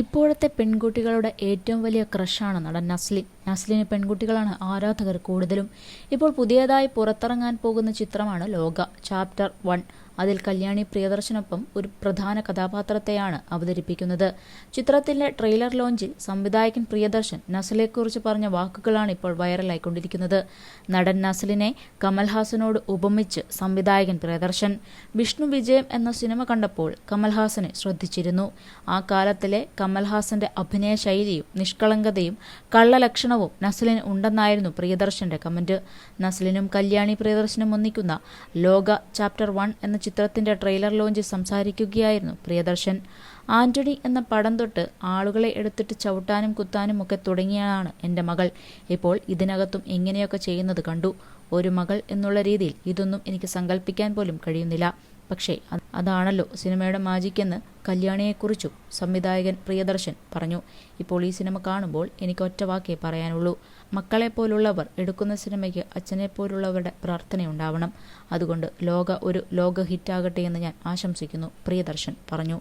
ഇപ്പോഴത്തെ പെൺകുട്ടികളുടെ ഏറ്റവും വലിയ ക്രഷാണ് നടൻ നസ്ലിൻ. നസ്ലിന് പെൺകുട്ടികളാണ് ആരാധകർ കൂടുതലും. ഇപ്പോൾ പുതിയതായി പുറത്തിറങ്ങാൻ പോകുന്ന ചിത്രമാണ് ലോക ചാപ്റ്റർ വൺ. അതിൽ കല്യാണി പ്രിയദർശനൊപ്പം ഒരു പ്രധാന കഥാപാത്രത്തെയാണ് അവതരിപ്പിക്കുന്നത്. ചിത്രത്തിന്റെ ട്രെയിലർ ലോഞ്ചിൽ സംവിധായകൻ പ്രിയദർശൻ നസലെക്കുറിച്ച് പറഞ്ഞ വാക്കുകളാണ് ഇപ്പോൾ വൈറലായിക്കൊണ്ടിരിക്കുന്നത്. നടൻ നസലിനെ കമൽഹാസനോട് ഉപമിച്ച് സംവിധായകൻ പ്രിയദർശൻ. വിഷ്ണു വിജയം എന്ന സിനിമ കണ്ടപ്പോൾ കമൽഹാസനെ ശ്രദ്ധിച്ചിരുന്നു. ആ കാലത്തിലെ കമൽഹാസന്റെ അഭിനയ ശൈലിയും നിഷ്കളങ്കതയും കള്ളലക്ഷണവും നസലിന് ഉണ്ടെന്നായിരുന്നു പ്രിയദർശന്റെ കമന്റ്. നസലിനും കല്യാണി പ്രിയദർശനും ഒന്നിക്കുന്ന ലോക ചാപ്റ്റർ വൺ എന്ന ചിത്രത്തിന്റെ ട്രെയിലർ ലോഞ്ചിൽ സംസാരിക്കുകയായിരുന്നു പ്രിയദർശൻ. ആന്റണി എന്ന പടം തൊട്ട് ആളുകളെ എടുത്തിട്ട് ചവിട്ടാനും കുത്താനും ഒക്കെ തുടങ്ങിയതാണ് എന്റെ മകൾ. ഇപ്പോൾ ഇതിനകത്തും എങ്ങനെയൊക്കെ ചെയ്യുന്നത് കണ്ടു. ഒരു മകൾ എന്നുള്ള രീതിയിൽ ഇതൊന്നും എനിക്ക് സങ്കല്പിക്കാൻ പോലും കഴിയുന്നില്ല. പക്ഷേ അതാണല്ലോ സിനിമയുടെ മാജിക്കെന്ന് കല്യാണിയെക്കുറിച്ചും സംവിധായകൻ പ്രിയദർശൻ പറഞ്ഞു. ഇപ്പോൾ ഈ സിനിമ കാണുമ്പോൾ എനിക്ക് ഒറ്റ വാക്കേ പറയാനുള്ളൂ. മക്കളെപ്പോലുള്ളവർ എടുക്കുന്ന സിനിമയ്ക്ക് അച്ഛനെപ്പോലുള്ളവരുടെ പ്രാർത്ഥനയുണ്ടാവണം അതുകൊണ്ട് ലോക ഒരു ലോക ഹിറ്റാകട്ടെ എന്ന് ഞാൻ ആശംസിക്കുന്നു പ്രിയദർശൻ പറഞ്ഞു.